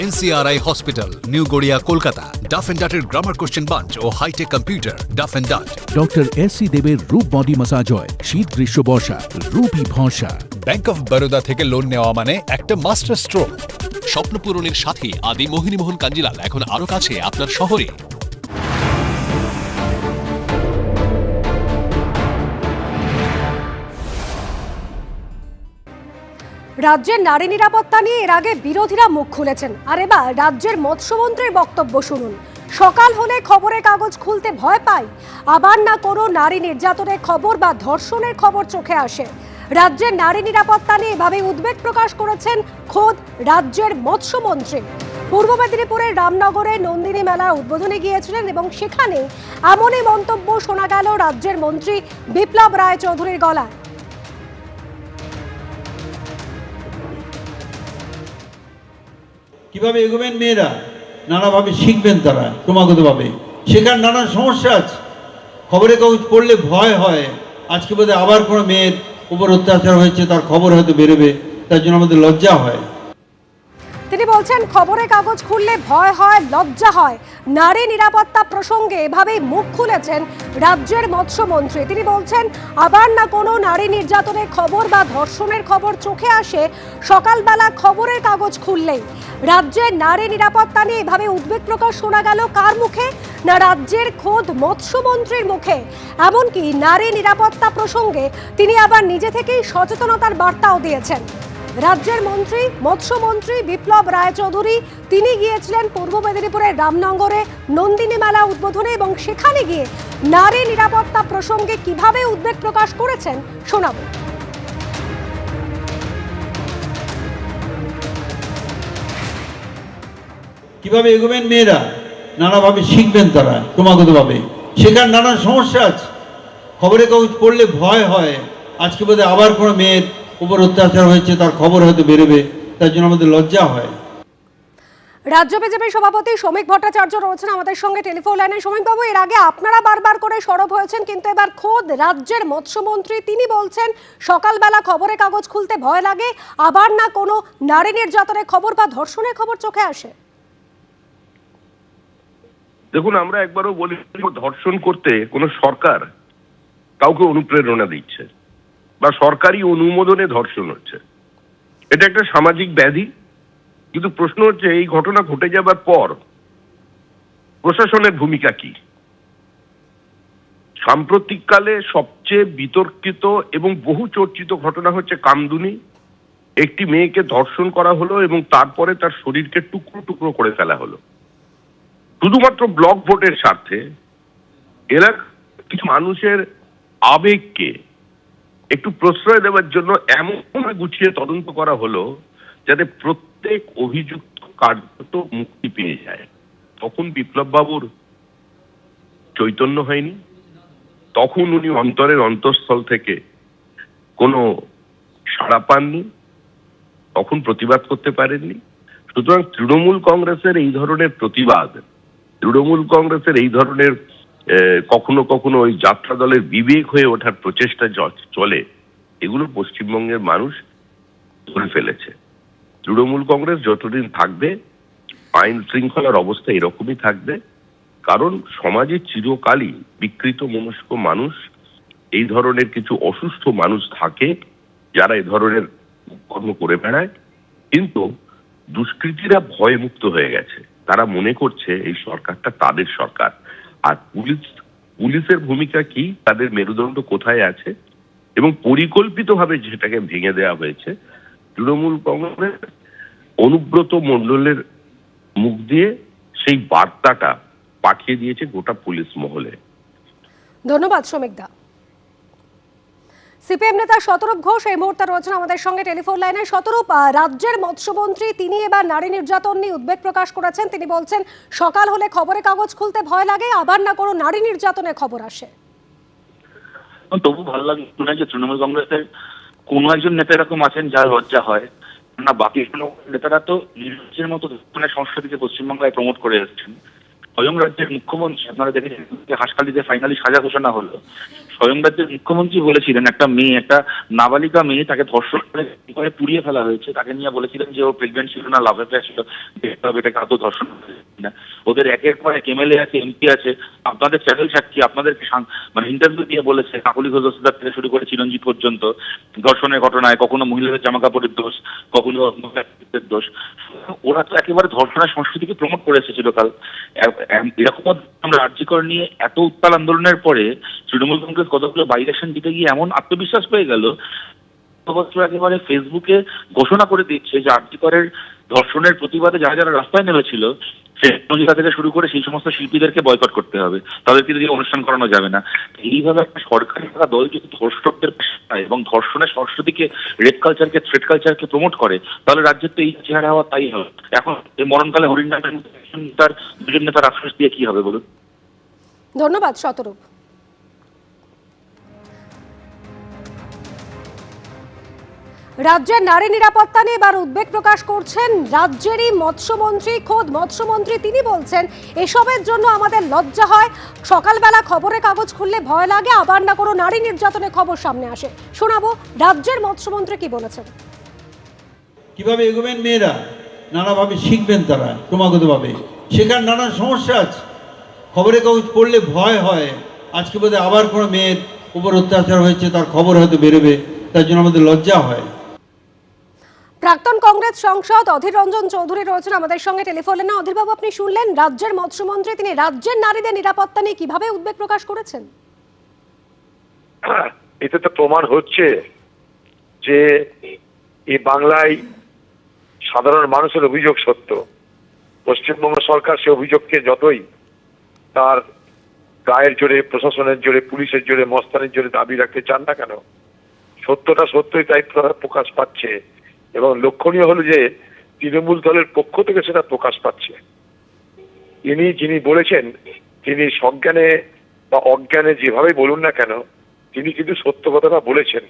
NCRI hospital new Garia Kolkata Duff and ডাটের grammar question bunch O high tech computer Duff and Dutt doctor S C দেবের রূপ body massage হয় শীত গ্রীষ্ম বর্ষা রূপী ভরসা bank of Baroda থেকে লোন নেওয়া মানে একটা মাস্টার স্ট্রোক স্বপ্ন পূরণের সাথে আদি মোহিনীমোহন কাঞ্জিলাল এখন আরও কাছে আপনার শহরে। রাজ্যের নারী নিরাপত্তা নিয়ে এর আগে বিরোধীরা মুখ খুলেছেন। আর এবার রাজ্যের মৎস্যমন্ত্রীর বক্তব্য শুনুন। সকাল হলে খবরের কাগজ খুলতে ভয় পাই আবার না কোনো নারী নির্যাতনের খবর বা ধর্ষণের খবর চোখে আসে। রাজ্যের নারী নিরাপত্তা নিয়ে এভাবে উদ্বেগ প্রকাশ করেছেন খোদ রাজ্যের মৎস্যমন্ত্রী। পূর্ব মেদিনীপুরের রামনগরে নন্দিনী মেলার উদ্বোধনে গিয়েছিলেন এবং সেখানে এমনই মন্তব্য শোনা গেল রাজ্যের মন্ত্রী বিপ্লব রায় চৌধুরীর গলায়। কীভাবে এগোবেন মেয়েরা? নানাভাবে শিখবেন তারা, ক্রমাগতভাবে। শেখার নানা সমস্যা আছে। খবরের কাগজ পড়লে ভয় হয়। আজকে বোধহয় আবার কোনো মেয়ের উপর অত্যাচার হয়েছে, তার খবর হয়তো বেরোবে। তার জন্য আমাদের লজ্জা হয়। তিনি বলছেন খবরের কাগজ খুললে ভয় হয়, লজ্জা হয়। নারী নিরাপত্তা প্রসঙ্গে এভাবেই মুখ খুলেছেন রাজ্যের মৎস্যমন্ত্রী। তিনি বলছেন, আবার না কোনো নারী নির্যাতনের খবর বা ধর্ষণের খবর চোখে আসে, সকালবেলা খবরের কাগজ খুললেই। রাজ্যের নারী নিরাপত্তা নিয়ে এভাবে উদ্বেগ প্রকাশ শোনা গেল কার মুখে? না রাজ্যের খোদ মৎস্যমন্ত্রীর মুখে? এমনকি নারী নিরাপত্তা প্রসঙ্গে তিনি আবার নিজে থেকেই সচেতনতার বার্তাও দিয়েছেন। রাজ্যের মন্ত্রী, মৎস্যমন্ত্রী বিপ্লব রায়চৌধুরী, তিনি গিয়েছিলেন পূর্ব মেদিনীপুরের রামনগরে নন্দিনী মেলা উদ্বোধনে এবং সেখানে গিয়ে নারী নিরাপত্তা প্রসঙ্গে কীভাবে উদ্বেগ প্রকাশ করেছেন শোনাবো। কীভাবে এগোবেন মেয়েরা? নানাভাবে শিখবেন তারা, ক্রমাগতভাবে। শেখার নানা সমস্যা আছে। খবরের কাগজ পড়লে ভয় হয়। আজকে বোধহয় আবার কোনো মেয়ের উপর অত্যাচার হয়েছে তার খবর হয়তো বেরোবে তার জন্য আমাদের লজ্জা হয়। রাজ্য বিজেপির সভাপতি শ্রমিক ভট্টাচার্য রয়েছেন আমাদের সঙ্গে টেলিফোন লাইনে। শ্রমিকবাবু এর আগে আপনারা বারবার করে সরব হয়েছেন কিন্তু এবার খোদ রাজ্যের মৎস্যমন্ত্রী তিনি বলছেন সকালবেলা খবরের কাগজ খুলতে ভয় লাগে আবার না কোনো নারী নির্যাতনের খবর বা ধর্ষণের খবর চোখে আসে। দেখুন আমরা একবারও বলি ধর্ষণ করতে কোনো সরকার কাউকে অনুপ্রেরণা দিচ্ছে। বা সরকারি অনুমোদনে ধর্ষণ হচ্ছে। এটা একটা সামাজিক ব্যাধি। কিন্তু প্রশ্ন হচ্ছে, এই ঘটনা ঘটে যাবার পর প্রশাসনের ভূমিকা কি? সাম্প্রতিককালে সবচেয়ে বিতর্কিত এবং বহু চর্চিত ঘটনা হচ্ছে কামদুনি। একটি মেয়েকে ধর্ষণ করা হলো এবং তারপরে তার শরীরকে টুকরো টুকরো করে ফেলা হলো। শুধুমাত্র ব্লক ভোটের স্বার্থে এরা কিছু মানুষের আবেগকে একটু প্রশ্রয় দেওয়ার জন্য এমন গুছিয়ে তদন্ত করা হলো যাতে প্রত্যেক অভিযুক্ত কার্যত মুক্তি পেয়ে যায়। তখন বিপ্লব বাবুর চৈতন্য হয়নি। তখন উনি অন্তরের অন্তঃস্থল থেকে কোনো সাড়া পাননি। তখন প্রতিবাদ করতে পারেননি। সুতরাং তৃণমূল কংগ্রেসের এই ধরনের প্রতিবাদ, তৃণমূল কংগ্রেসের এই ধরনের কখনো কখনো ওই যাত্রা দলের বিবেক হয়ে ওঠার প্রচেষ্টা চলে, এগুলো পশ্চিমবঙ্গের মানুষ ধরে ফেলেছে। তৃণমূল কংগ্রেস যতদিন থাকবে, আইন শৃঙ্খলার অবস্থা এরকমই থাকবে, কারণ সমাজে চিরকালই বিকৃত মনস্ক মানুষ, এই ধরনের কিছু অসুস্থ মানুষ থাকে, যারা এ ধরনের কর্ম করে বেড়ায়, কিন্তু দুষ্কৃতীরা ভয়ে মুক্ত হয়ে গেছে। তারা মনে করছে এই সরকারটা তাদের সরকার। আর পুলিশ, পুলিশের ভূমিকা কি? তাদের মেরুদণ্ড কোথায় আছে? এবং পরিকল্পিতভাবে যেটাকে ভেঙে দেওয়া হয়েছে, তৃণমূল কংগ্রেস অনুব্রত মণ্ডলের মুখ দিয়ে সেই বার্তাটা পাঠিয়ে দিয়েছে গোটা পুলিশ মহলে। ধন্যবাদ শ্রমিক দা। সিপিএম নেতা শতরূপ ঘোষ এই মুহূর্তে রয়েছেন আমাদের সঙ্গে টেলিফোন লাইনে। শতরূপ রাজ্যের মৎস্যমন্ত্রী তিনি এবার নারী নির্যাতন নিয়ে উদ্বেগ প্রকাশ করেছেন। তিনি বলছেন, সকাল হলে খবরের কাগজ খুলতে ভয় লাগে, আবার না কোনো নারী নির্যাতনের খবর আসে। তবু ভালো লাগে শুনে যে তৃণমূল কংগ্রেসের কোন একজন নেতা এরকম আছেন যার লজ্জা হয়। না বাকি নেতারা তো নিজের মতো ধরনের সংস্কৃতিকে পশ্চিমবাংলায় প্রমোট করে এসেছেন। স্বয়ং রাজ্যের মুখ্যমন্ত্রী, আপনারা দেখেছেন যে হাসখালিতে ফাইনালি সাজা ঘোষণা হলো। স্বয়ং রাজ্যের মুখ্যমন্ত্রী বলেছিলেন, একটা মেয়ে, একটা নাবালিকা মেয়ে তাকে ধর্ষণ করে করে পুড়িয়ে ফেলা হয়েছে। তাকে নিয়ে বলেছিলেন যে ও প্রেগনেন্ট ছিল না লাভ ছিল, দেখতে হবে এটাকে আদৌ ধর্ষণ কিনা। ওদের একের পর এক এমএলএ আছে, এমপি আছে, আপনাদের চ্যানেল সাক্ষী আপনাদেরকে মানে ইন্টারভিউ দিয়ে বলেছে, কাকলি ঘোষদার থেকে শুরু করে চিরঞ্জিত পর্যন্ত, ধর্ষণের ঘটনায়, কখনো মহিলাদের জামা কাপড়ের দোষ, কখনো দোষ। ওরা তো একেবারে ধর্ষণের সংস্কৃতিকে প্রমোট করেছে চিরকাল এ- এ- এরকম আমরা রাজ্যকর নিয়ে এত উত্তাল আন্দোলনের পরে তৃণমূল কংগ্রেস কতগুলো বাই ইলেকশন জিতে গিয়ে এমন আত্মবিশ্বাস পেয়ে গেল বছর একেবারে ফেসবুকে ঘোষণা করে দিচ্ছে যে আর্যিকরের ধর্ষণের প্রতিবাদে যারা যারা রাস্তায় নেমেছিল সে মহিলা থেকে শুরু করে সেই সমস্ত শিল্পীদেরকে বয়কট করতে হবে। তাদেরকে দিয়ে অনুষ্ঠান করানো যাবে না। এইভাবে একটা সরকারি থাকা দল যদি ধর্ষকদের এবং ধর্ষণের সংস্কৃতিকে রেপ কালচারকে থ্রেড কালচারকে প্রমোট করে, তাহলে রাজ্যের তো এই চেহারা হওয়া তাই হবে। এখন এই মরণকালে হরিণ তার দুজন নেতার আশ্বাস দিয়ে কি হবে বলুন? ধন্যবাদ, শতরূপ। রাজ্যের নারী নিরাপত্তা নিয়ে এবার উদ্বেগ প্রকাশ করছেন রাজ্যেরই মৎস্যমন্ত্রী, খোদ মৎস্যমন্ত্রী। তিনি বলছেন, এসবের জন্য আমাদের লজ্জা হয়। সকালবেলা খবরের কাগজ খুললে ভয় লাগে, আবার না কোনো নারী নির্যাতনের খবর সামনে আসে। শোনাবো, রাজ্যের মৎস্যমন্ত্রী কি বলেছেন? কীভাবে এগোবেন মেয়েরা? নানাভাবে শিখবেন তারা, ক্রমাগতভাবে। শেখার নানা সমস্যা আছে। খবরের কাগজ পড়লে ভয় হয়। আজকে বোধহয় আবার কোনো মেয়ের উপর অত্যাচার হয়েছে, তার খবর হয়তো বেরোবে। তার জন্য আমাদের লজ্জা হয়। প্রাক্তন কংগ্রেস সাংসদ অধীর রঞ্জন চৌধুরী রয়েছেন আমাদের সঙ্গে। টেলিফোনে না, অধীরবাবু, আপনি শুনলেন রাজ্যের মৎস্যমন্ত্রী, তিনি রাজ্যের নারীদের নিরাপত্তা নিয়ে কীভাবে উদ্বেগ প্রকাশ করেছেন? এতে তো প্রমাণ হচ্ছে যে এই বাংলায় সাধারণ মানুষের অভিযোগ সত্য। পশ্চিমবঙ্গ সরকার সে অভিযোগকে যতই তার গায়ের জোরে, প্রশাসনের জোরে, পুলিশের জোরে, মস্তানের জোরে দাবি রাখতে চান না কেন, সত্যটা সত্যই তাই প্রকাশ পাচ্ছে। এবং লক্ষণীয় হলো যে তৃণমূল দলের পক্ষ থেকে সেটা প্রকাশ পাচ্ছে। ইনি যিনি বলেছেন, তিনি সজ্ঞানে বা অজ্ঞানে যেভাবে বলুন না কেন, তিনি কিন্তু সত্য কথাটা বলেছেন।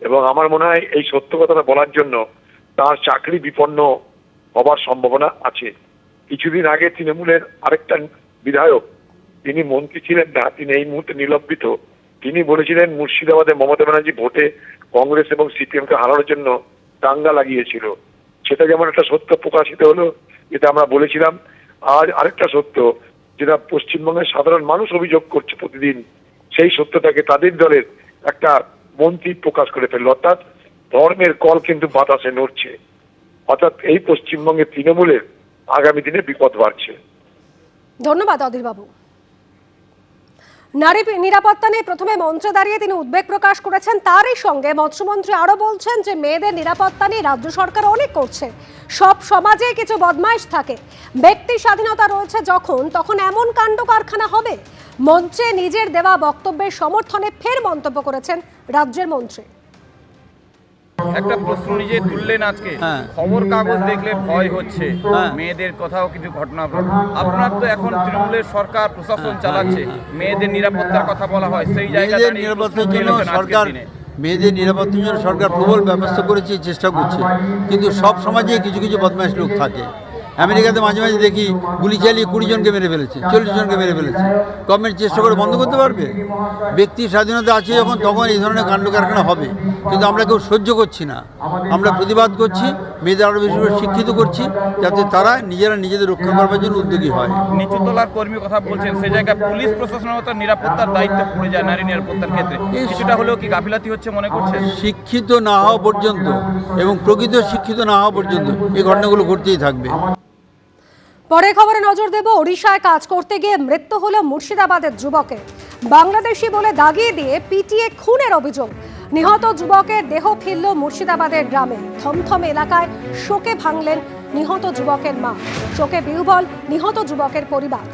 এবং আমার মনে হয় এই সত্য কথাটা বলার জন্য তার চাকরি বিপন্ন হবার সম্ভাবনা আছে। কিছুদিন আগে তৃণমূলের আরেকটা বিধায়ক, তিনি মন্ত্রী ছিলেন না, তিনি এই মুহূর্তে নিলম্বিত। তিনি বলেছিলেন, মুর্শিদাবাদে মমতা ব্যানার্জি ভোটে কংগ্রেস এবং সিপিএমকে হারানোর জন্য দাঙ্গা লাগিয়েছিল। সেটা যেমন একটা সত্য প্রকাশিত হলো, যেটা আমরা বলেছিলাম, আজ আরেকটা সত্য, যেটা পশ্চিমবঙ্গের সাধারণ মানুষ অভিযোগ করছে প্রতিদিন, সেই সত্যটাকে তাদের দলের একটা মন্ত্রী প্রকাশ করে ফেলল। অর্থাৎ ধর্মের কল কিন্তু বাতাসে নড়ছে। অর্থাৎ এই পশ্চিমবঙ্গের তৃণমূলের আগামী দিনে বিপদ বাড়ছে। ধন্যবাদ অধীরবাবু। নারী নিরাপত্তা নিয়ে প্রথমে মঞ্চে দাঁড়িয়ে তিনি উদ্বেগ প্রকাশ করেছেন তারই সঙ্গে মৎস্যমন্ত্রী আরও বলছেন যে মেয়েদের নিরাপত্তা নিয়ে রাজ্য সরকার অনেক করছে। সব সমাজে কিছু বদমাইশ থাকে। ব্যক্তি স্বাধীনতা রয়েছে যখন, তখন এমন কাণ্ড কারখানা হবে? মঞ্চে নিজের দেওয়া বক্তব্যের সমর্থনে ফের মন্তব্য করেছেন রাজ্যের মন্ত্রী। একটা প্রশ্ন নিজে তুললেন আজকে। খবর কাগজ দেখলে ভয় হচ্ছে। মেয়েদের কোথাও কিছু ঘটনা আপনার তো এখন তৃণমূলের সরকার প্রশাসন চালাচ্ছে। মেয়েদের নিরাপত্তার কথা বলা হয়। সেই জায়গায় মেয়েদের নিরাপত্তার জন্য সরকার মেয়েদের নিরাপত্তার জন্য সরকার প্রবল ব্যবস্থা করেছে চেষ্টা করছে। কিন্তু সব সমাজে কিছু কিছু বদমাইশ লোক থাকে। আমেরিকাতে মাঝে মাঝে দেখি গুলি চালিয়ে কুড়ি জনকে মেরে ফেলেছে চল্লিশ জনকে মেরে ফেলেছে। গভর্নমেন্ট চেষ্টা করে বন্ধ করতে পারবে? ব্যক্তির স্বাধীনতা আছে যখন তখন এই ধরনের কাণ্ড কারখানা হবে। কিন্তু আমরা কেউ সহ্য করছি না। আমরা প্রতিবাদ করছি মেয়েদের আরও বেশি করে শিক্ষিত করছি যাতে তারা নিজেরা নিজেদের রক্ষা করবার জন্য উদ্যোগী হয়। নিচু তলার কর্মী কথা বলছেন সেই জায়গায় পুলিশ প্রশাসনের মতো নিরাপত্তার দায়িত্ব পড়ে যায় নারী নিরাপত্তার ক্ষেত্রে। এই- কিছুটা হলেও কি গাফিলাতি হচ্ছে মনে করছে শিক্ষিত না হওয়া পর্যন্ত এবং প্রকৃত শিক্ষিত না হওয়া পর্যন্ত এই ঘটনাগুলো ঘটতেই থাকবে। পরের খবরে নজর দেব ওড়িশায় কাজ করতে গিয়ে মৃত্যু হলো মুর্শিদাবাদের যুবকের। বাংলাদেশি বলে দাগিয়ে দিয়ে পিটিয়ে খুনের অভিযোগ। নিহত যুবকের দেহ ফিরল মুর্শিদাবাদের গ্রামে। থমথম এলাকায় শোকে ভাঙলেন নিহত যুবকের মা। শোকে বিহ্বল নিহত যুবকের পরিবার।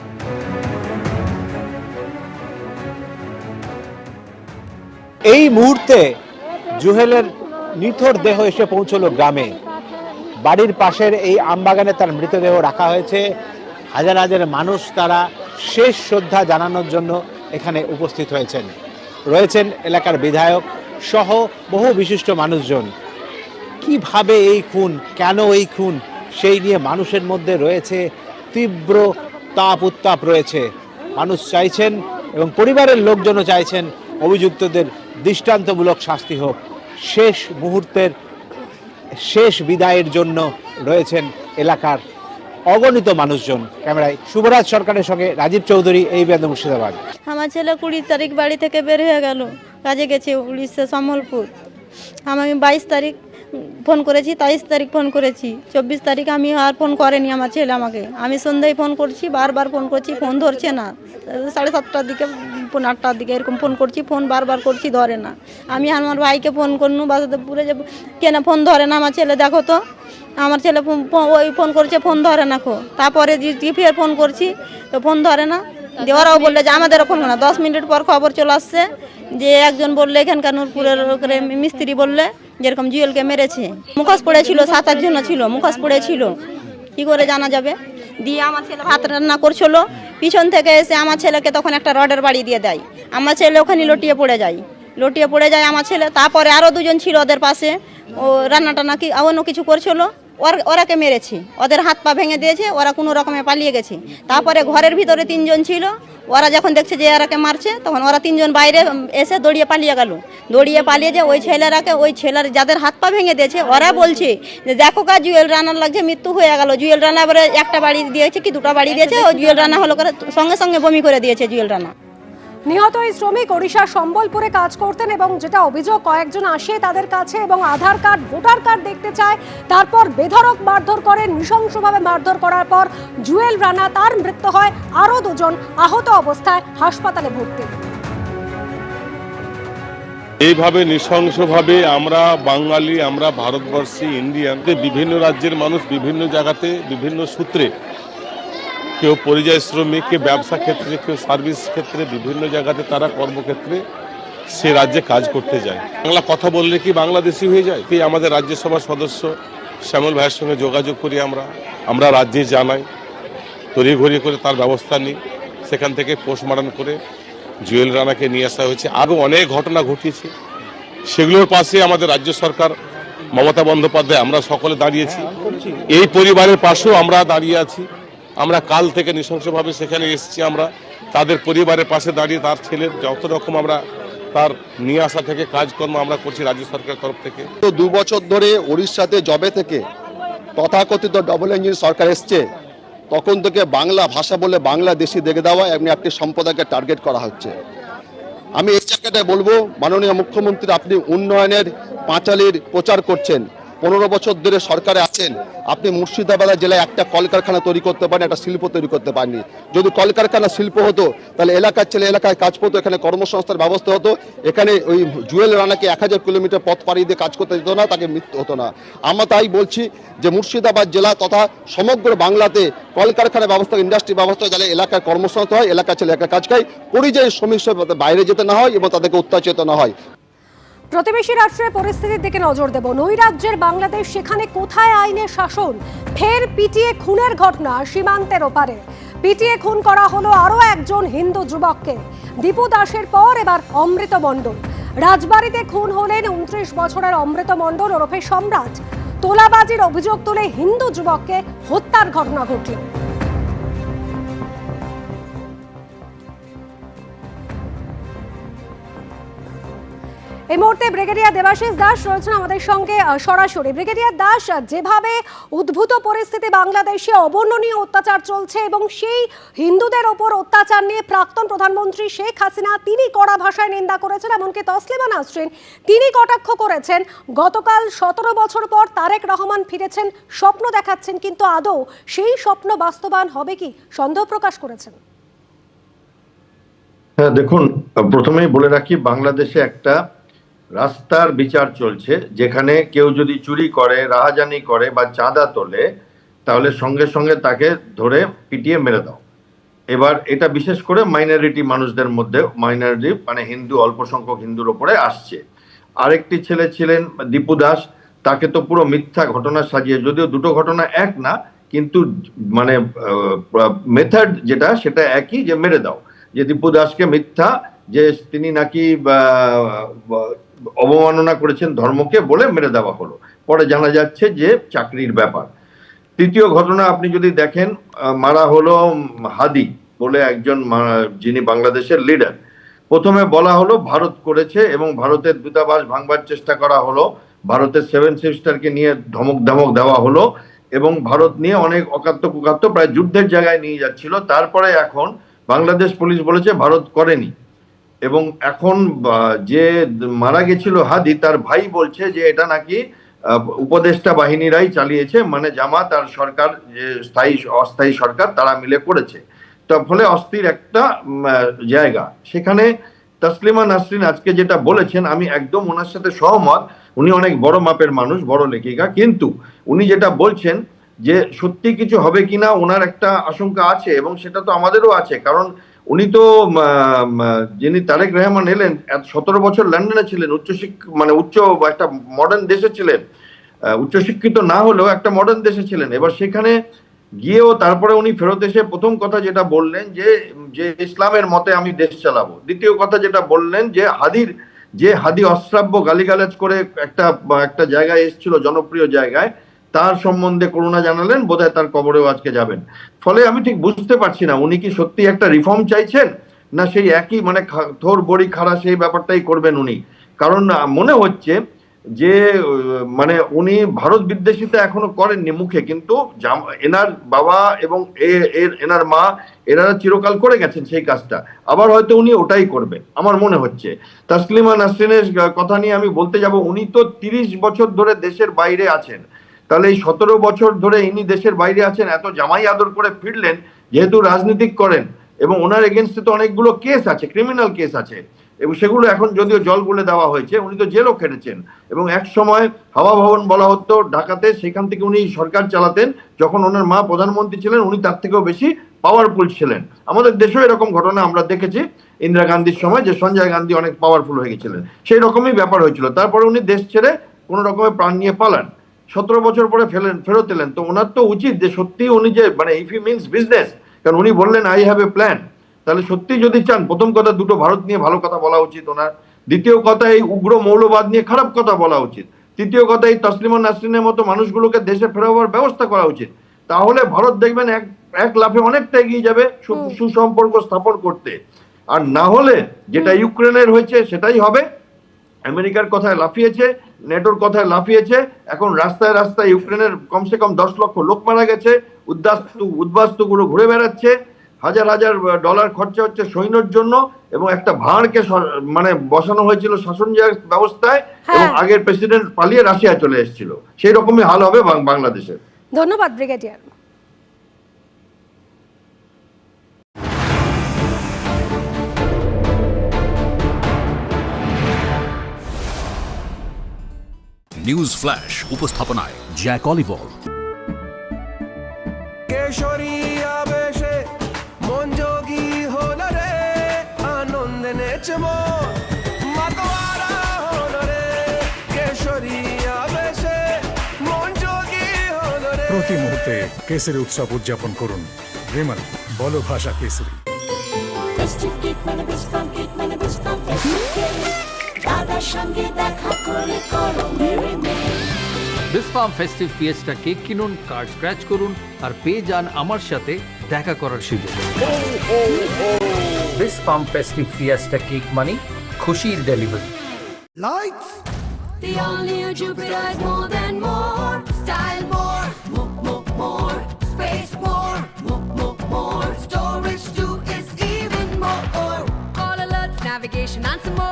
এই মুহূর্তে জুহেলের নিথর দেহ এসে পৌঁছলো গ্রামে। বাড়ির পাশের এই আমবাগানে তার মৃতদেহ রাখা হয়েছে। হাজার হাজার মানুষ তারা শেষ শ্রদ্ধা জানানোর জন্য এখানে উপস্থিত হয়েছেন। রয়েছেন এলাকার বিধায়ক সহ বহু বিশিষ্ট মানুষজন। কীভাবে এই খুন, কেন এই খুন, সেই নিয়ে মানুষের মধ্যে রয়েছে তীব্র তাপ উত্তাপ রয়েছে। মানুষ চাইছেন এবং পরিবারের লোকজনও চাইছেন অভিযুক্তদের দৃষ্টান্তমূলক শাস্তি হোক। শেষ মুহূর্তের শেষ বিদায়ের জন্য রয়েছেন এলাকার অগণিত মানুষজন। ক্যামেরায় শুভরাজ সরকারের সঙ্গে রাজীব চৌধুরী, এই বেদ মুর্শিদাবাদ। আমার ছেলে কুড়ি তারিখ বাড়ি থেকে বের হয়ে গেল। কাজে গেছে উড়িষ্যা, সম্বলপুর। আমি বাইশ তারিখ ফোন করেছি, তেইশ তারিখ ফোন করেছি। চব্বিশ তারিখ আমি আর ফোন করেনি আমার ছেলে আমাকে। আমি সন্ধ্যায় ফোন করছি, বারবার ফোন করছি, ফোন ধরছে না। সাড়ে সাতটার দিকে ফোন আটটার দিকে এরকম ফোন করছি, ফোন বারবার করছি, ধরে না। আমি আমার ভাইকে ফোন করনু, বাসুদেবপুরে যে কেন ফোন ধরে না? আমার ছেলে দেখো তো, আমার ছেলে ওই ফোন করছে, ফোন ধরে না খো। তারপরে ফের ফোন করছি, তো ফোন ধরে না। দিয়ে ওরাও বললে যে আমাদেরও ফোন না। দশ মিনিট পর খবর চলে আসছে যে একজন বললে, এখানকার নূরপুরের মিস্ত্রি বললে, যেরকম জুয়েলকে মেরেছে। মুখোশ পড়েছিল সাত আট জন ছিল, মুখোশ পড়েছিল কি করে জানা যাবে? দিয়ে আমার ছেলে ভাত রান্না করছিল পিছন থেকে এসে আমার ছেলেকে তখন একটা রডের বাড়ি দিয়ে দেয়। আমার ছেলে ওখানে লটিয়ে পড়ে যায়। লটিয়ে পড়ে যায় আমার ছেলে। তারপরে আরও দুজন ছিল ওদের পাশে। ও রান্না টান্না কি অন্য কিছু করছিল। ওরাকে মেরেছে? ওদের হাত পা ভেঙে দিয়েছে ওরা কোনো রকমে পালিয়ে গেছে। তারপরে ঘরের ভিতরে তিনজন ছিল। ওরা যখন দেখছে যে এরাকে মারছে তখন ওরা তিনজন বাইরে এসে দড়িয়ে পালিয়ে গেল। দড়িয়ে পালিয়ে যে ওই ছেলেরাকে ওই ছেলের যাদের হাত পা ভেঙে দিয়েছে ওরা বলছে যে দেখো কা জুয়েল রানার লাগছে মৃত্যু হয়ে গেল। জুয়েল রানা এবারে একটা বাড়ি দিয়েছে কি দুটো বাড়ি দিয়েছে? ওই জুয়েল রানা হলো করে সঙ্গে সঙ্গে বমি করে দিয়েছে জুয়েল রানা। নিহত এই শ্রমিক ওড়িশার সম্বলপুরে কাজ করতেন এবং যেটা অভিযোগ কয়েকজন আসে তাদের কাছে এবং আধার কার্ড, ভোটার কার্ড দেখতে চায়, তারপর বেধড়ক মারধর করে নৃশংসভাবে মারধর করার পর জুয়েল রানা তার মৃত্যু হয় আরও দুজন আহত অবস্থায় হাসপাতালে ভর্তি। এইভাবে নৃশংসভাবে আমরা বাঙালি, আমরা ভারতবর্ষী ইন্ডিয়ান বিভিন্ন রাজ্যের মানুষ বিভিন্ন জায়গাতে, বিভিন্ন সূত্রে কেউ পরিযায়ী শ্রমিক, কেউ ব্যবসা ক্ষেত্রে, কেউ সার্ভিস ক্ষেত্রে, বিভিন্ন জায়গাতে তারা কর্মক্ষেত্রে সে রাজ্যে কাজ করতে যায়। বাংলা কথা বললে কি বাংলাদেশি হয়ে যায়? কি আমাদের রাজ্যসভার সদস্য শ্যামল ভাইয়ের সঙ্গে যোগাযোগ করি আমরা। আমরা রাজ্যে জানাই, তড়িঘড়ি করে তার ব্যবস্থা নিই। সেখান থেকে পোস্টমর্টম করে জুয়েল রানাকে নিয়ে আসা হয়েছে। আরও অনেক ঘটনা ঘটিয়েছে। সেগুলোর পাশে আমাদের রাজ্য সরকার, মমতা বন্দ্যোপাধ্যায়, আমরা সকলে দাঁড়িয়েছি। এই পরিবারের পাশেও আমরা দাঁড়িয়ে আছি। আমরা কাল থেকে নৃশংসভাবে সেখানে এসেছি আমরা। তাদের পরিবারের পাশে দাঁড়িয়ে তার ছেলের যত রকম আমরা তার নিয়ে আসা থেকে কাজকর্ম আমরা করছি রাজ্য সরকারের তরফ থেকে। তো দু বছর ধরে উড়িষ্যাতে জবে থেকে তথাকথিত ডবল ইঞ্জিন সরকার এসছে, তখন থেকে বাংলা ভাষা বলে বাংলাদেশি দেখে দেওয়া এমনি একটি সম্প্রদায়কে টার্গেট করা হচ্ছে। আমি এই জায়গাটায় বলব, মাননীয় মুখ্যমন্ত্রী আপনি উন্নয়নের পাঁচালির প্রচার করছেন। পনেরো বছর ধরে সরকারে আছেন। আপনি মুর্শিদাবাদ জেলায় একটা কলকারখানা তৈরি করতে পারেন, একটা শিল্প তৈরি করতে পারেননি। যদি কলকারখানা শিল্প হতো, তাহলে এলাকার ছেলে এলাকায় কাজ পেতো এখানে কর্মসংস্থার ব্যবস্থা হতো। এখানে ওই জুয়েল রানাকে এক হাজার কিলোমিটার পথ পাড়ি দিয়ে কাজ করতে যেত না, তাকে মৃত্যু হতো না। আমরা তাই বলছি যে মুর্শিদাবাদ জেলা তথা সমগ্র বাংলাতে কলকারখানা ব্যবস্থা, ইন্ডাস্ট্রি ব্যবস্থা যাতে এলাকার কর্মসংস্থা হয়, এলাকার ছেলে এলাকার কাজ খায় পরিযায়ী শ্রমিক বাইরে যেতে না হয় এবং তাদেরকে অত্যাচিত না হয়। প্রতিবেশী রাষ্ট্রের পরিস্থিতির দিকে নজর দেব। নৈ রাজ্যের বাংলাদেশ, সেখানে কোথায় আইনের শাসন? ফের পিটিয়ে খুনের ঘটনা সীমান্তের ওপারে। পিটিয়ে খুন করা হলো আরও একজন হিন্দু যুবককে। দীপু দাসের পর এবার অমৃত মণ্ডল। রাজবাড়িতে খুন হলেন উনত্রিশ বছরের অমৃত মণ্ডল ওরফে সম্রাট। তোলাবাজির অভিযোগ তুলে হিন্দু যুবককে হত্যার ঘটনা ঘটল। এই মুহূর্তে ব্রিগেডিয়ার দেবাশিস দাস রয়েছেন আমাদের সঙ্গে সরাসরি। ব্রিগেডিয়ার দাস যেভাবে উদ্ভূত পরিস্থিতি বাংলাদেশে অবর্ণনীয় অত্যাচার চলছে এবং সেই হিন্দুদের ওপর অত্যাচার নিয়ে প্রাক্তন প্রধানমন্ত্রী শেখ হাসিনা তিনি কড়া ভাষায় নিন্দা করেছেন, এমনকি তসলিমা নাসরিন তিনি কটাক্ষ করেছেন। গতকাল সতেরো বছর পর তারেক রহমান ফিরেছেন, স্বপ্ন দেখাচ্ছেন, কিন্তু আদৌ সেই স্বপ্ন বাস্তবায়ন হবে কি? সন্দেহ প্রকাশ করেছেন। হ্যাঁ দেখুন প্রথমেই বলে রাখি, বাংলাদেশে একটা রাস্তার বিচার চলছে, যেখানে কেউ যদি চুরি করে, রাহাজানি করে বা চাঁদা তোলে, তাহলে সঙ্গে সঙ্গে তাকে ধরে পিটিয়ে মেরে দাও। এবার এটা বিশেষ করে মাইনরিটি মানুষদের মধ্যে, মাইনরিটি মানে হিন্দু, অল্প সংখ্যক হিন্দুর ওপরে আসছে। আরেকটি ছেলে ছিলেন দীপু দাস, তাকে তো পুরো মিথ্যা ঘটনা সাজিয়ে, যদিও দুটো ঘটনা এক না, কিন্তু মানে মেথড যেটা, সেটা একই যে মেরে দাও। যে দীপু দাসকে মিথ্যা, যে তিনি নাকি অবমাননা করেছেন ধর্মকে বলে মেরে দেওয়া হলো। পরে জানা যাচ্ছে যে চাকরির ব্যাপার। তৃতীয় ঘটনা আপনি যদি দেখেন মারা হলো হাদি বলে একজন যিনি বাংলাদেশের লিডার প্রথমে বলা হলো ভারত করেছে এবং ভারতের দূতাবাস ভাঙবার চেষ্টা করা হলো। ভারতের সেভেন সিস্টারকে নিয়ে ধমক ধমক দেওয়া হলো এবং ভারত নিয়ে অনেক অকাত্য কুকাত্য প্রায় যুদ্ধের জায়গায় নিয়ে যাচ্ছিল। তারপরে এখন বাংলাদেশ পুলিশ বলেছে ভারত করেনি। এবং এখন যে মারা গেছিল হাদি, তার ভাই বলছে যে এটা নাকি উপদেষ্টা বাহিনীরাই চালিয়েছে মানে জামাত আর সরকার, যে স্থায়ী, অস্থায়ী সরকার, তারা মিলে করেছে। তার ফলে অস্থির একটা জায়গা। সেখানে তসলিমা নাসরিন আজকে যেটা বলেছেন, আমি একদম ওনার সাথে সহমত, উনি অনেক বড় মাপের মানুষ, বড় লেখিকা, কিন্তু উনি যেটা বলছেন যে সত্যি কিছু হবে কিনা, ওনার একটা আশঙ্কা আছে, এবং সেটা তো আমাদেরও আছে, কারণ উনি তো যিনি তারেক রহমান এলেন সতেরো বছর লন্ডনে ছিলেন উচ্চশিক মানে উচ্চ একটা মডার্ন দেশে ছিলেন। উচ্চশিক্ষিত না হলেও একটা মডার্ন দেশে ছিলেন। এবার সেখানে গিয়েও তারপরে উনি ফেরত এসে প্রথম কথা যেটা বললেন যে যে ইসলামের মতে আমি দেশ চালাবো। দ্বিতীয় কথা যেটা বললেন যে, হাদির, যে হাদি অশ্রাব্য গালিগালাজ করে একটা একটা জায়গায় এসেছিল, জনপ্রিয় জায়গায় তার সম্বন্ধে করুণা জানালেন, বোধহয় তার কবরেও আজকে যাবেন। ফলে আমি ঠিক বুঝতে পারছি না, উনি কি সত্যি একটা রিফর্ম চাইছেন? না সেই একই মানে থোর বড়ি খাড়া সেই ব্যাপারটাই করবেন উনি? কারণ মনে হচ্ছে যে মানে উনি ভারত বিদ্বেষিতা এখনও করেননি মুখে, কিন্তু এনার বাবা এবং এর, এনার মা, এনারা চিরকাল করে গেছেন সেই কাজটা। আবার হয়তো উনি ওটাই করবেন, আমার মনে হচ্ছে। তাসলিমা নাসরিনের কথা নিয়ে আমি বলতে যাব, উনি তো তিরিশ বছর ধরে দেশের বাইরে আছেন। তাহলে এই সতেরো বছর ধরে ইনি দেশের বাইরে আছেন, এত জামাই আদর করে ফিরলেন, যেহেতু রাজনীতিক করেন, এবং ওনার এগেনস্টে তো অনেকগুলো কেস আছে ক্রিমিনাল কেস আছে, এবং সেগুলো এখন যদিও জল গুলে দেওয়া হয়েছে, উনি তো জেলও খেটেছেন, এবং এক সময় হাওয়া ভবন বলা হতো ঢাকাতে সেখান থেকে উনি সরকার চালাতেন, যখন ওনার মা প্রধানমন্ত্রী ছিলেন, উনি তার থেকেও বেশি পাওয়ারফুল ছিলেন। আমাদের দেশেও এরকম ঘটনা আমরা দেখেছি ইন্দিরা গান্ধীর সময়, যে সঞ্জয় গান্ধী অনেক পাওয়ারফুল হয়ে গেছিলেন। সেই রকমই ব্যাপার হয়েছিল। তারপরে উনি দেশ ছেড়ে কোনো রকমের প্রাণ নিয়ে পালান। সতেরো বছর পরে ফেলেন ফেরত এলেন। তো ওনার তো উচিত যে সত্যি উনি যে মানে ইফ ই মিনস বিজনেস কারণ উনি বললেন আই হ্যাভ এ প্ল্যান তাহলে সত্যি যদি চান প্রথম কথা দুটো ভারত নিয়ে ভালো কথা বলা উচিত ওনার। দ্বিতীয় কথা এই উগ্র মৌলবাদ নিয়ে খারাপ কথা বলা উচিত। তৃতীয় কথা এই তসলিমা নাসরিনের মতো মানুষগুলোকে দেশে ফেরাবার ব্যবস্থা করা উচিত। তাহলে ভারত দেখবেন এক এক লাফে অনেকটা এগিয়ে যাবে সুসম্পর্ক স্থাপন করতে। আর না হলে যেটা ইউক্রেনের হয়েছে সেটাই হবে। আমেরিকার কথায় লাফিয়েছে নেটোর কথায় লাফিয়েছে এখন রাস্তায় রাস্তায় ইউক্রেনের কমসে কম দশ লক্ষ লোক মারা গেছে উদ্বাস্তু উদ্বাস্তুগুলো ঘুরে বেড়াচ্ছে হাজার হাজার ডলার খরচা হচ্ছে সৈন্যর জন্য এবং একটা ভাঁড়কে মানে বসানো হয়েছিল শাসন ব্যবস্থায় এবং হ্যাঁ। আগের প্রেসিডেন্ট পালিয়ে রাশিয়া চলে এসেছিল। সেই রকমই হাল হবে বাংলাদেশের। ধন্যবাদ ব্রিগেডিয়ার। আবেশে মন যোগী হল রে প্রতি মুহূর্তে কেসরি উৎসব উদযাপন করুন। বিমল বলো ভাষা কেসরি সঙ্গে দেখা করে করো মেরে Bisk Farm festive fiesta cake কিনুন কার্ড স্ক্র্যাচ করুন আর পেয়ে যান আমার সাথে দেখা করার সুযোগ বিসফার্ম ফেস্টিভ ফিয়েস্টা কেক মানে খুশির delivery Lights! The all Jupiter is more than more. Style more, more, more, more. Space more, more, more, more. Storage too is even more. Call alerts, navigation, and some more.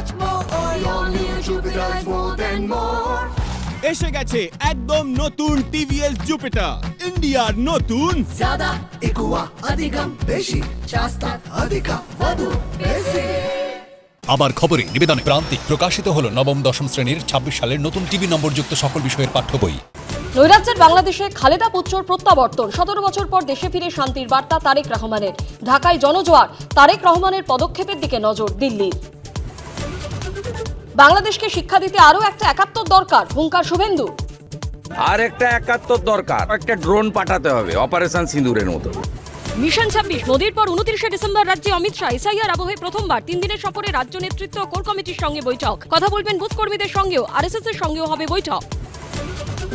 much more. I only Jupiter is more than more. এসে গেছে একদম নতুন TVS Jupiter ইন্ডিয়ার নতুন Zada, Ikua, Adigam, Beshi, Shasta, Adika, Vadu, Besi. আবার খবরে নিবেদনে প্রান্তিক প্রকাশিত হলো নবম দশম শ্রেণির ২৬ সালের নতুন টিভি নম্বর যুক্ত সকল বিষয়ের পাঠ্য বই নৈরাজ্যের বাংলাদেশে খালেদা পুত্রর প্রত্যাবর্তন সতেরো বছর পর দেশে ফিরে শান্তির বার্তা তারেক রহমানের ঢাকায় জনজোয়ার তারেক রহমানের পদক্ষেপের দিকে নজর দিল্লির বাংলাদেশকে শিক্ষা দিতে আরও একটা একাত্তর দরকার হুঙ্কার শুভেন্দু। আর একটা একাত্তর দরকার একটা ড্রোন পাঠাতে হবে অপারেশন সিঁদুরের মতো। মিশন ছাব্বিশ মোদীর পর উনত্রিশে ডিসেম্বর রাজ্যে অমিত শাহ এসআইআর আবহে প্রথমবার তিন দিনের সফরে রাজ্য নেতৃত্ব কোর কমিটির সঙ্গে বৈঠক। কথা বলবেন বুথ কর্মীদের সঙ্গেও এস এর সঙ্গেও হবে বৈঠক।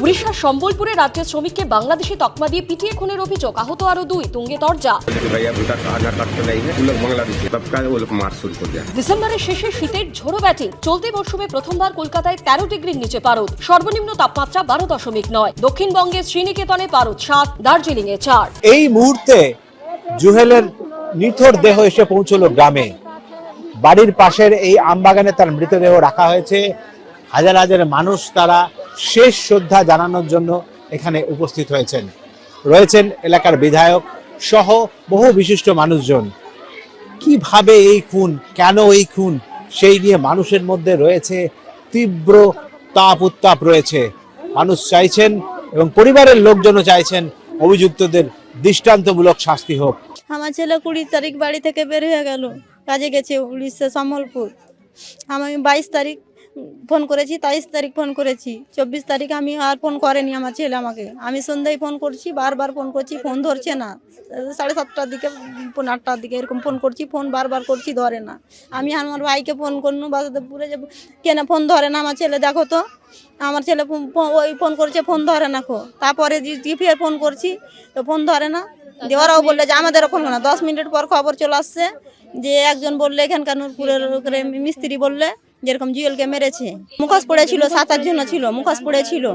উড়িষ্যার সম্বলপুরে রাজ্য শ্রমিককে বাংলাদেশে তকমা দিয়ে পিটিয়ে খুনের অভিযোগ আহত আরও দুই তুঙ্গে তরজা। ডিসেম্বরের শেষে শীতের ঝোড়ো ব্যাটিং। চলতি মরশুমে প্রথমবার কলকাতায় তেরো ডিগ্রির নিচে পারদ। সর্বনিম্ন তাপমাত্রা বারো দশমিক নয়। দক্ষিণবঙ্গে শ্রীনিকেতনে পারদ সাত দার্জিলিং এ চার। এই মুহূর্তে জুহেলের নিথর দেহ এসে পৌঁছলো গ্রামে। বাড়ির পাশের এই আমবাগানে তার মৃতদেহ রাখা হয়েছে। হাজার হাজার মানুষ তারা শেষ শ্রদ্ধা জানানোর জন্য এখানে উপস্থিত হয়েছেন। রয়েছেন এলাকার বিধায়ক সহ বহু বিশিষ্ট মানুষজন। কীভাবে এই খুন, কেন এই খুন, সেই নিয়ে মানুষের মধ্যে রয়েছে তীব্র তাপ উত্তাপ রয়েছে। মানুষ চাইছেন এবং পরিবারের লোকজনও চাইছেন অভিযুক্তদের দৃষ্টান্তমূলক শাস্তি হোক। আমার ছেলে কুড়ি তারিখ বাড়ি থেকে বের হয়ে গেল। কাজে গেছে উড়িষ্যা, সম্বলপুর। আমি বাইশ তারিখ ফোন করেছি, তেইশ তারিখ ফোন করেছি। চব্বিশ তারিখ আমি আর ফোন করেনি আমার ছেলে আমাকে। আমি সন্ধ্যায় ফোন করছি, বারবার ফোন করছি, ফোন ধরছে না। সাড়ে সাতটার দিকে পৌনে আটটার দিকে এরকম ফোন করছি, ফোন বারবার করছি, ধরে না। আমি আমার ভাইকে ফোন করনু, বাসুদেবপুরে যে কেন ফোন ধরে না আমার ছেলে, দেখো তো। আমার ছেলে ওই ফোন করছে, ফোন ধরে না খো তারপরে ফের ফোন করছি, তো ফোন ধরে না। দিয়ে ওরাও বললে যে আমাদেরও ফোন না। দশ মিনিট পর খবর চলে আসছে, যে একজন বললে, এখানকার নূরপুরের মিস্ত্রি বললে যেরকম জুয়েলকে মেরেছে। মুখোশ পড়েছিল, সাত আট জন ছিল, মুখোশ পড়েছিল।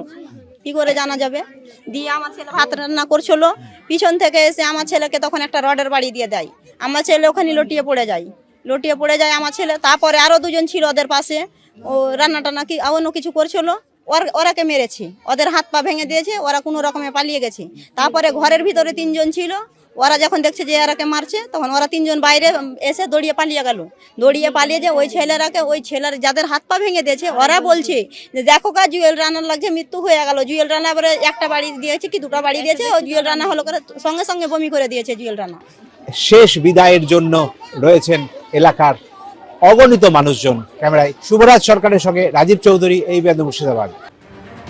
কি করে জানা যাবে? দিয়ে আমার ছেলে ভাত রান্না করছিল। পিছন থেকে এসে আমার ছেলেকে তখন একটা রডের বাড়ি দিয়ে দেয়। আমার ছেলে ওখানে লটিয়ে পড়ে যায়। লটিয়ে পড়ে যায় আমার ছেলে। তারপরে আরও দুজন ছিল ওদের পাশে। ও রান্না টান্না কি অন্য কিছু করছিল। ওর, ওরাকে মেরেছে। ওদের হাত পা ভেঙে দিয়েছে। ওরা কোনো রকমে পালিয়ে গেছে। তারপরে ঘরের ভিতরে তিনজন ছিল। ওরা যখন দেখছে যে এরাকে মারছে, তখন ওরা তিনজন বাইরে এসে দৌড়িয়ে পালিয়ে গেল। দৌড়িয়ে পালিয়ে যে ওই ছেলেরাকে, ওই ছেলের যাদের হাত পা ভেঙে দিয়েছে, ওরা বলছে যে, দেখো কা জুয়েল রানার লাগছে, মৃত্যু হয়ে গেল। জুয়েল রানা এবারে একটা বাড়ি দিয়েছে কি, দুটো বাড়ি দিয়েছে, ও জুয়েল রানা হলো করে সঙ্গে সঙ্গে বমি করে দিয়েছে জুয়েল রানা। শেষ বিদায়ের জন্য রয়েছেন এলাকার অগণিত মানুষজন। ক্যামেরায় শুভরাজ সরকারের সঙ্গে রাজীব চৌধুরী, এই বেদ মুর্শিদাবাদ।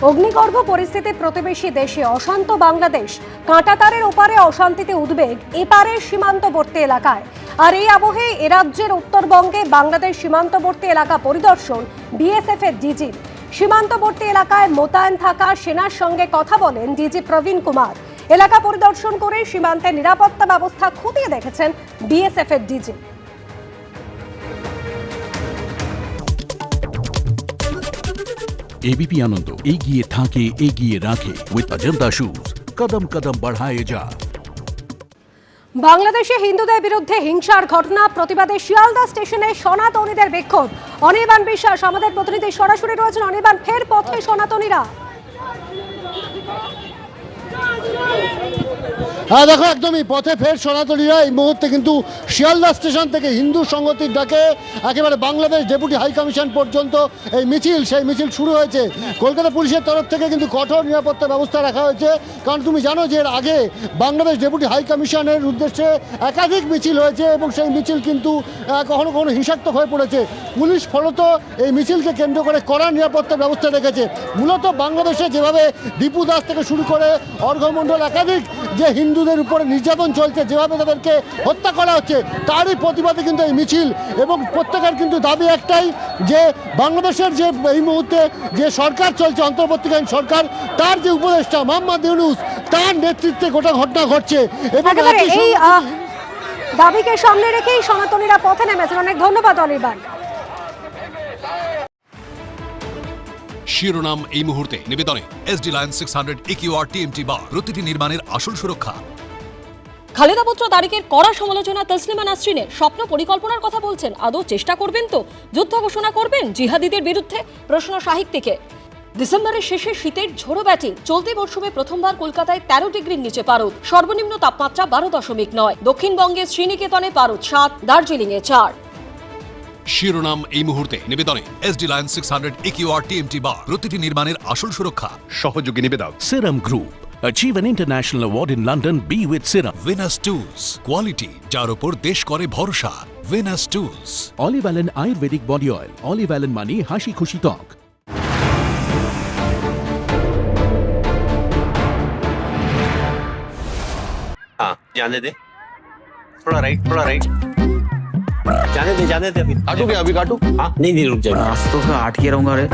অগ্নিগর্ভ পরিস্থিতি প্রতিবেশী দেশে অশান্ত বাংলাদেশ, কাঁটাতারের ওপারে অশান্তিতে উদ্বেগ, এপারের সীমান্তবর্তী এলাকায়। আর এই আবহে এ রাজ্যের উত্তরবঙ্গে বাংলাদেশ সীমান্তবর্তী এলাকা পরিদর্শন, বিএসএফ এর ডিজি। সীমান্তবর্তী এলাকায় মোতায়েন থাকা সেনার সঙ্গে কথা বলেন ডিজি প্রবীণ কুমার। এলাকা পরিদর্শন করে সীমান্তের নিরাপত্তা ব্যবস্থা খতিয়ে দেখেছেন বিএসএফ এর ডিজি। एबीपी आनंद एगिए थाके एगिए राखे विद अजंता शूज कदम कदम बढ़ाए जा বাংলাদেশে হিন্দুদের বিরুদ্ধে হিংসার ঘটনা প্রতিবাদে শিয়ালদা স্টেশনে সনাতনীদের বিক্ষোভ অনির্বাণ বিশ্বাস আমাদের প্রতিনিধি সরাসরি রয়েছেন অনির্বাণ ফের পথে সনাতনীরা হ্যাঁ দেখো, একদমই পথে ফের সনাতনীরা এই মুহূর্তে কিন্তু শিয়ালদা স্টেশন থেকে হিন্দু সংগতির ডাকে একেবারে বাংলাদেশ ডেপুটি হাই কমিশন পর্যন্ত এই মিছিল, সেই মিছিল শুরু হয়েছে। কলকাতা পুলিশের তরফ থেকে কিন্তু কঠোর নিরাপত্তা ব্যবস্থা রাখা হয়েছে। কারণ তুমি জানো যে এর আগে বাংলাদেশ ডেপুটি হাই কমিশনের উদ্দেশ্যে একাধিক মিছিল হয়েছে এবং সেই মিছিল কিন্তু কখনো কখনো হিংসাত্মক হয়ে পড়েছে। পুলিশ ফলত এই মিছিলকে কেন্দ্র করে কড়া নিরাপত্তা ব্যবস্থা রেখেছে। মূলত বাংলাদেশে যেভাবে দীপু দাস থেকে শুরু করে অর্ঘমণ্ডল একাধিক যে হিন্দুদের উপরে নির্যাতন চলছে যেভাবে তাদেরকে হত্যা করা হচ্ছে তারই প্রতিবাদে কিন্তু এই মিছিল এবং প্রত্যেকের কিন্তু দাবি একটাই যে বাংলাদেশের যে এই মুহূর্তে যে সরকার চলছে অন্তর্বর্তীকালীন সরকার তার যে উপদেষ্টা মোহাম্মদ ইউনুস তার নেতৃত্বে গোটা ঘটনা ঘটছে এবং দাবিকে সামনে রেখেই সনাতনীরা পথে নেমেছেন। অনেক ধন্যবাদ অনির্বাণ শিরোনাম এই মুহূর্তে। নিবেদনে SD line six hundred EQR TMT bar প্রতিটি নির্মাণের আসল সুরক্ষা। খালেদা পুত্র তারিকের কড়া সমালোচনা তসলিমা নাসরিনের স্বপ্ন পরিকল্পনার কথা বলছেন। আদৌ চেষ্টা করবেন তো? যুদ্ধ ঘোষণা করবেন জিহাদিদের বিরুদ্ধে? প্রশ্ন সাহিত্যিকে ডিসেম্বরের শেষে শীতের ঝোড়ো ব্যাটিং চলতি মরশুমে প্রথমবার কলকাতায় তেরো ডিগ্রির নিচে পারদ। সর্বনিম্ন তাপমাত্রা বারো দশমিক নয়। দক্ষিণবঙ্গের শ্রীনিকেতনে পারদ সাত, দার্জিলিংয়ে চার। শিরোনাম এই মুহূর্তে নিবেদনে SD line six hundred EQR TMT bar প্রতিটি নির্মাণের আসল সুরক্ষা সহযোগী নিবেদক Serum Group. Achieve an international award in London. Be with Serum. Venus tools quality যার উপর দেশ করে ভরসা Venus tools Olive Allen Ayurvedic Body Oil. Olive Allen Money Hashi Khushi Talk. हाँ जाने दे थोड़ा राइट थोड़ा राइट जाने दे जाने दे अभी। काटू क्या अभी काटू? हाँ नहीं नहीं रुक जाओ। आज तो आठ किया रहूँगा अरे।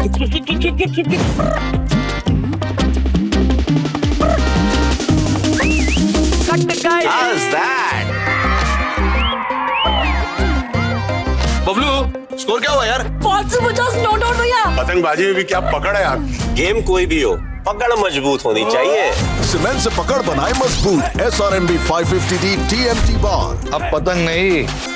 बबलू स्कोर क्या हुआ यार? सौ पचास आउट भैया। पतंगबाजी में भी क्या पकड़ है आप गेम कोई भी हो पकड़ मज़बूत होनी चाहिए। सीमेंट से पकड़ बनाए मज़बूत S R M B five fifty D T M T bar अब पतंग नहीं।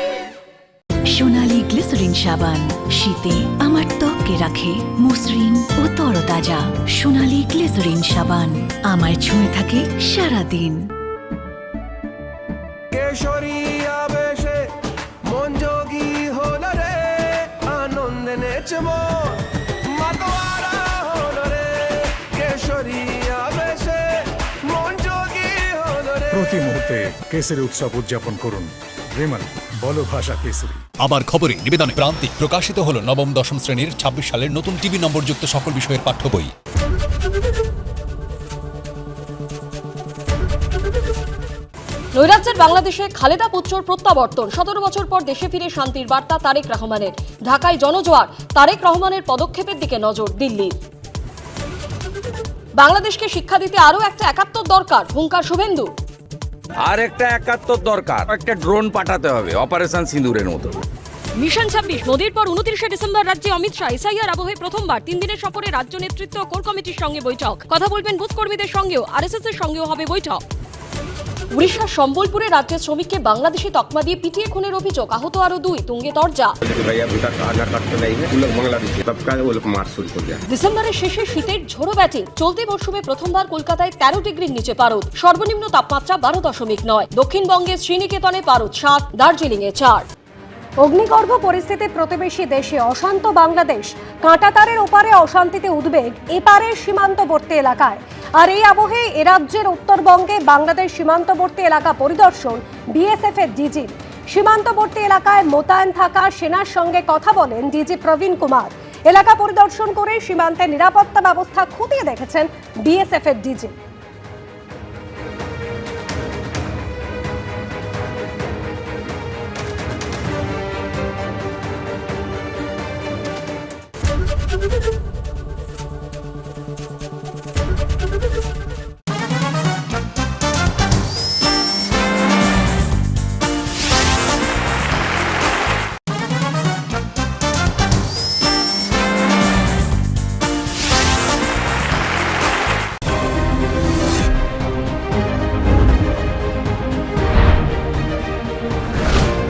সোনালি গ্লিসারিন সাবান। শীতে আমার ত্বককে রাখে মসৃণ ও তরতাজা সোনালি গ্লিসারিন সাবান। আমায় ছুঁয়ে থাকে সারাদিন। কেশরী। প্রতি মুহূর্তে কেসরি উৎসব উদযাপন করুন। বলো ভাষা কেসরি আবার খবরে নিবেদনে প্রান্তিক প্রকাশিত হলো নবম দশম শ্রেণির ছাব্বিশ সালের নতুন টিভি নম্বরযুক্ত সকল বিষয়ের পাঠ্য বই। নৈরাজ্যের বাংলাদেশে খালেদা পুত্রর প্রত্যাবর্তন। সতেরো বছর পর দেশে ফিরে শান্তির বার্তা তারেক রহমানের। ঢাকায় জনজোয়ার তারেক রহমানের পদক্ষেপের দিকে নজর দিল্লির। বাংলাদেশকে শিক্ষা দিতে আরও একটা একাত্তর দরকার হুঙ্কার শুভেন্দু। আর একটা একাত্তর দরকার। একটা ড্রোন পাঠাতে হবে অপারেশন সিঁদুরের মতো। মিশন ছাব্বিশ মোদীর পর উনত্রিশে ডিসেম্বর রাজ্যে অমিত শাহ, এসআইআর আবহে প্রথমবার, তিন দিনের সফরে রাজ্য নেতৃত্ব কোর কমিটির সঙ্গে বৈঠক। কথা বলবেন বুথ কর্মীদের সঙ্গেও আরএসএস এর সঙ্গেও হবে বৈঠক। উড়িষ্যার সম্বলপুরে রাজ্যের শ্রমিককে বাংলাদেশে তকমা দিয়ে পিটিয়ে খুনের অভিযোগ। আহত আরও দুই তুঙ্গে তরজা। ডিসেম্বরের শেষে শীতের ঝোড়ো ব্যাটিং চলতি মরশুমে প্রথমবার কলকাতায় তেরো ডিগ্রির নিচে পারদ। সর্বনিম্ন তাপমাত্রা বারো দশমিক নয়। দক্ষিণবঙ্গের শ্রীনিকেতনে পারদ সাত দার্জিলিং এ চার। অগ্নিগর্ভ পরিস্থিতি প্রতিবেশী দেশে অশান্ত বাংলাদেশ। কাঁটাতারের ওপারে অশান্তিতে উদ্বেগ এপারের সীমান্তবর্তী এলাকায়। আর এই আবহে এ রাজ্যের উত্তরবঙ্গে বাংলাদেশ সীমান্তবর্তী এলাকা পরিদর্শন বিএসএফ এর ডিজি সীমান্তবর্তী এলাকায় মোতায়েন থাকা সেনার সঙ্গে কথা বলেন ডিজি প্রবীণ কুমার। এলাকা পরিদর্শন করে সীমান্তে নিরাপত্তা ব্যবস্থা খতিয়ে দেখেছেন বিএসএফ এর ডিজি